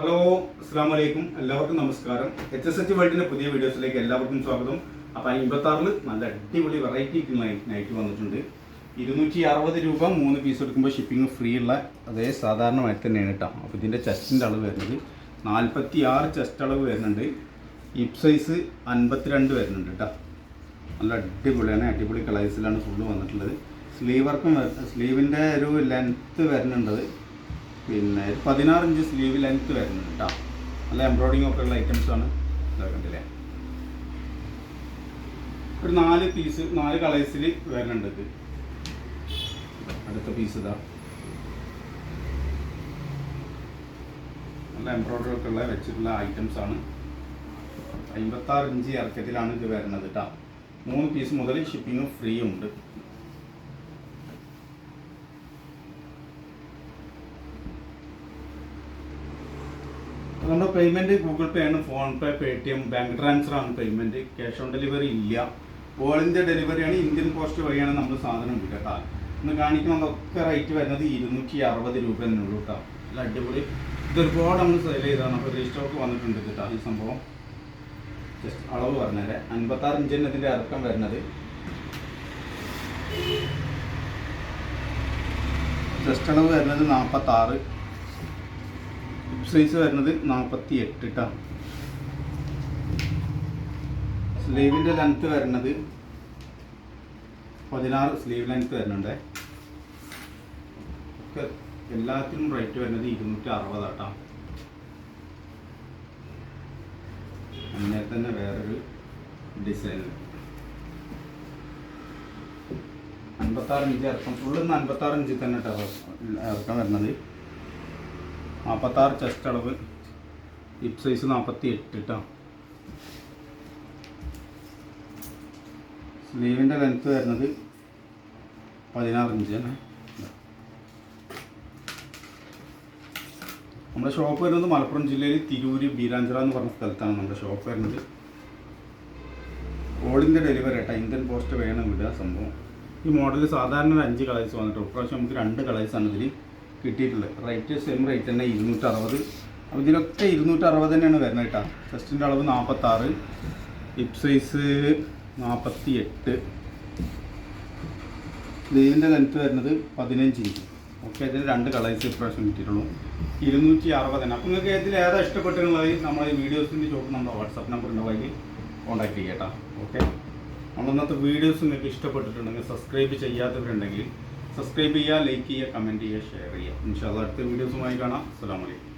Hello അസ്സാം വലൈക്കും എല്ലാവർക്കും നമസ്കാരം. എച്ച് എസ് എച്ച് വേൾഡിന്റെ പുതിയ വീഡിയോസിലേക്ക് എല്ലാവർക്കും സ്വാഗതം. അപ്പോൾ അമ്പത്തി ആറിൽ നല്ല അടിപൊളി വെറൈറ്റി നൈറ്റ് വന്നിട്ടുണ്ട്. ഇരുന്നൂറ്റി അറുപത് രൂപ മൂന്ന് പീസ് എടുക്കുമ്പോൾ ഷിപ്പിംഗ് ഫ്രീ ഉള്ള അതേ സാധാരണമായിട്ട് തന്നെയാണ് കേട്ടോ അപ്പോൾ ഇതിന്റെ ചെസ്റ്റിന്റെ അളവ് വരുന്നത് നാൽപ്പത്തി ആറ് ചെസ്റ്റ് അളവ് വരുന്നുണ്ട്. ഹിപ് സൈസ് അൻപത്തിരണ്ട് വരുന്നുണ്ട് കേട്ടോ നല്ല അടിപൊളിയാണ്. അടിപൊളി കളേഴ്സിലാണ് ഫുള്ള് വന്നിട്ടുള്ളത്. സ്ലീവ് വർക്കും സ്ലീവിന്റെ ഒരു ലെങ്ത്ത് വരുന്നുണ്ടത് പിന്നെ പതിനാറ് ഇഞ്ച് സ്ലീവ് ലെങ്ത് വരുന്നുണ്ട് കേട്ടോ നല്ല എംബ്രോയിഡിംഗ് ഒക്കെ ഉള്ള ഐറ്റംസ് ആണ്. ഇതൊക്കെ കണ്ടില്ലേ? ഒരു നാല് പീസ് നാല് കളേഴ്സിൽ വരുന്നുണ്ട് ഇത്. അടുത്ത പീസ് ഇതാ. നല്ല എംബ്രോയിഡറി ഒക്കെ ഉള്ള വെച്ചിട്ടുള്ള ഐറ്റംസ് ആണ്. അമ്പത്താറ് ഇഞ്ച് ഇറക്കത്തിലാണ് ഇത് വരുന്നത് കേട്ടോ മൂന്ന് പീസ് മുതൽ ഷിപ്പിംഗ് ഫ്രീ ഉണ്ട്. നമ്മുടെ പേയ്മെന്റ് ഗൂഗിൾ പേ ആണ് PhonePe Paytm bank transfer ആണ് പേയ്മെന്റ് ക്യാഷ് ഓൺ ഡെലിവറി ഇല്ല. ഓൾ ഇന്ത്യ ഡെലിവറിയാണ് ഇന്ത്യൻ പോസ്റ്റ് വഴിയാണ് നമ്മൾ സാധനം കേട്ടോ ഇന്ന് കാണിക്കുന്നതൊക്കെ റേറ്റ് വരുന്നത് ഇരുന്നൂറ്റി അറുപത് രൂപ തന്നെ ഉള്ളൂ കേട്ടോ നല്ല അടിപൊളി. ഇത് ഒരുപാട് നമ്മൾ സെയിൽ ചെയ്താണ് അപ്പോൾ റീസ്റ്റോക്ക് വന്നിട്ടുണ്ട് കേട്ടോ ഈ സംഭവം. ജസ്റ്റ് അളവ് പറഞ്ഞേരെ. അൻപത്താറ് ഇഞ്ചിന് ഇതിന്റെ ഇറക്കം വരുന്നത്. ജസ്റ്റ് അളവ് വരുന്നത് നാൽപ്പത്താറ് സൈസ് വരുന്നത് നാൽപ്പത്തി എട്ട് കേട്ടോ സ്ലീവിന്റെ ലെങ്ത്ത് വരുന്നത് പതിനാറ് സ്ലീവ് ലെങ്ത്ത് വരുന്നുണ്ട്. ഒക്കെ എല്ലാത്തിനും റേറ്റ് വരുന്നത് ഇരുന്നൂറ്റി അറുപതാട്ടോ അങ്ങനെ തന്നെ വേറൊരു ഡിസൈൻ അൻപത്താറ് ഇഞ്ച് ഇറക്കം ഫുള്ളിന്ന് അൻപത്താറ് ഇഞ്ചിൽ തന്നെ കേട്ടോ ഇറക്കം വരുന്നത്. നാൽപ്പത്താറ് ചെസ്റ്റ് അളവ്. ഹിപ്പ് സൈസ് നാൽപ്പത്തി എട്ട് കേട്ടോ സ്ലീവിന്റെ ലെങ്ത്ത് വരുന്നത് പതിനാറ് ഇഞ്ചാണ് നമ്മുടെ ഷോപ്പ് വരുന്നത് മലപ്പുറം ജില്ലയിൽ തിരൂര് ബീരാഞ്ചിറ എന്ന് പറഞ്ഞ സ്ഥലത്താണ് നമ്മുടെ ഷോപ്പ് വരുന്നത്. ഇന്ത്യ ഡെലിവറി കേട്ടോ ഇന്ത്യൻ പോസ്റ്റ് വേണം വിടുക സംഭവം. ഈ മോഡൽ സാധാരണ ഒരു അഞ്ച് കളേഴ്സ് വന്നിട്ട് ഇപ്രാവശ്യം നമുക്ക് രണ്ട് കളേഴ്സാണ് ഇതിൽ കിട്ടിയിട്ടുള്ളത്. റേറ്റ് സെയിം റേറ്റ് തന്നെ ഇരുന്നൂറ്റി അറുപത് അപ്പോൾ ഇതിലൊക്കെ ഇരുന്നൂറ്റി അറുപത് തന്നെയാണ് വരുന്നത് കേട്ടോ. ചെസ്റ്റിന്റെ അളവ് നാൽപ്പത്താറ് ഹിപ് സൈസ് നാൽപ്പത്തി എട്ട് ഇതിന്റെ ലെങ്ത്ത് വരുന്നത് പതിനഞ്ച് ഇഞ്ച്. ഓക്കെ അതിന് രണ്ട് കളേഴ്സ് ഇപ്രാവശ്യം കിട്ടിയിട്ടുള്ളൂ. ഇരുന്നൂറ്റി അറുപത് തന്നെ. അപ്പോൾ നിങ്ങൾക്ക് ഇതിൽ ഏതാ ഇഷ്ടപ്പെട്ടിട്ടുള്ളത്? നമ്മളെ വീഡിയോസിന്റെ ചോപ്പ് നമ്മുടെ വാട്സപ്പ് നമ്പർ വഴി കോൺടാക്ട് ചെയ്യട്ടോ ഓക്കെ നമ്മൾ ഇന്നത്തെ വീഡിയോസ് നിങ്ങൾക്ക് ഇഷ്ടപ്പെട്ടിട്ടുണ്ടെങ്കിൽ സബ്സ്ക്രൈബ് ചെയ്യാത്തവരുണ്ടെങ്കിൽ സബ്സ്ക്രൈബ് ചെയ്യുക ലൈക്ക് ചെയ്യുക കമന്റ് ചെയ്യുക ഷെയർ ചെയ്യുക. ഇൻഷാല്ല അടുത്ത വീഡിയോസുമായി കാണാം. അസ്സാം വലൈക്കും